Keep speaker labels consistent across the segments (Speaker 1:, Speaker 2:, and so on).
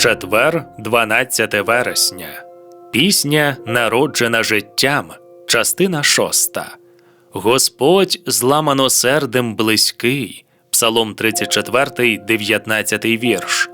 Speaker 1: Четвер, 12 вересня. Пісня народжена життям. Частина шоста. Господь зламаносердем близький. Псалом 34, 19 вірш.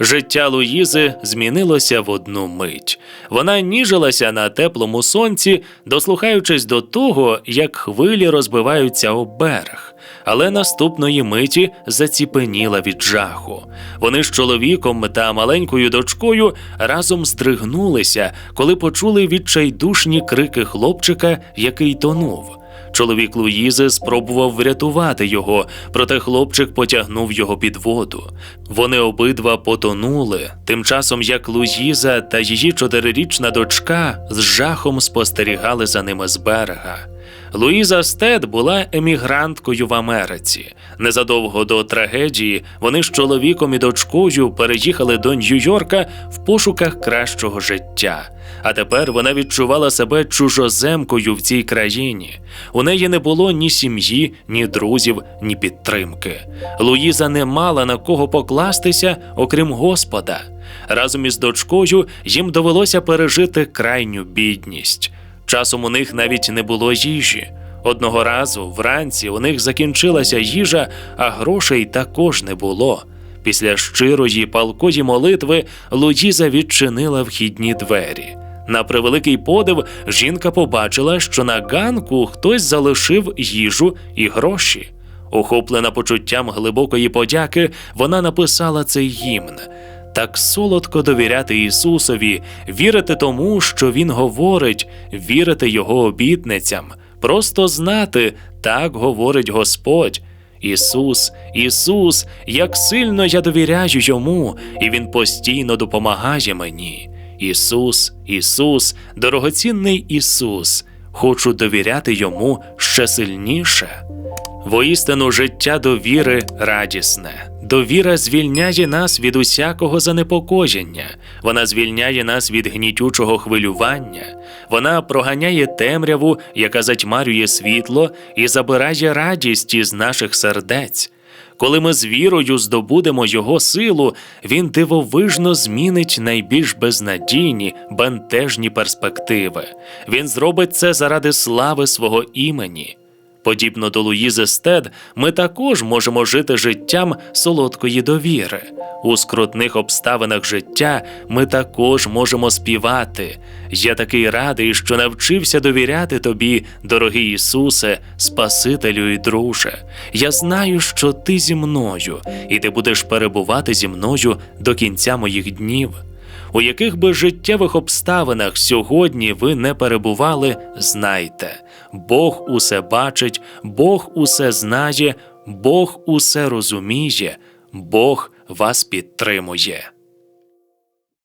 Speaker 1: Життя Луїзи змінилося в одну мить. Вона ніжилася на теплому сонці, дослухаючись до того, як хвилі розбиваються об берег. Але наступної миті заціпеніла від жаху. Вони з чоловіком та маленькою дочкою разом здригнулися, коли почули відчайдушні крики хлопчика, який тонув. Чоловік Луїзи спробував врятувати його, проте хлопчик потягнув його під воду. Вони обидва потонули, тим часом як Луїза та її чотирирічна дочка з жахом спостерігали за ними з берега. Луїза Стед була емігранткою в Америці. Незадовго до трагедії вони з чоловіком і дочкою переїхали до Нью-Йорка в пошуках кращого життя. А тепер вона відчувала себе чужоземкою в цій країні. У неї не було ні сім'ї, ні друзів, ні підтримки. Луїза не мала на кого покластися, окрім Господа. Разом із дочкою їм довелося пережити крайню бідність. Часом у них навіть не було їжі. Одного разу вранці у них закінчилася їжа, а грошей також не було. Після щирої палкої молитви Луїза відчинила вхідні двері. На превеликий подив жінка побачила, що на ганку хтось залишив їжу і гроші. Охоплена почуттям глибокої подяки, вона написала цей гімн. Так солодко довіряти Ісусові, вірити тому, що Він говорить, вірити Його обітницям, просто знати, так говорить Господь. Ісус, Ісус, як сильно я довіряю йому, і Він постійно допомагає мені. Ісус, Ісус, дорогоцінний Ісус, хочу довіряти йому ще сильніше. Воістину життя довіри радісне. Довіра звільняє нас від усякого занепокоєння, вона звільняє нас від гнітючого хвилювання, вона проганяє темряву, яка затьмарює світло, і забирає радість із наших сердець. Коли ми з вірою здобудемо Його силу, Він дивовижно змінить найбільш безнадійні, бентежні перспективи. Він зробить це заради слави свого імені. Подібно до Луїзи Стед, ми також можемо жити життям солодкої довіри. У скрутних обставинах життя ми також можемо співати. Я такий радий, що навчився довіряти тобі, дорогий Ісусе, Спасителю і друже. Я знаю, що ти зі мною, і ти будеш перебувати зі мною до кінця моїх днів. У яких би життєвих обставинах сьогодні ви не перебували, знайте, Бог усе бачить, Бог усе знає, Бог усе розуміє, Бог вас підтримує.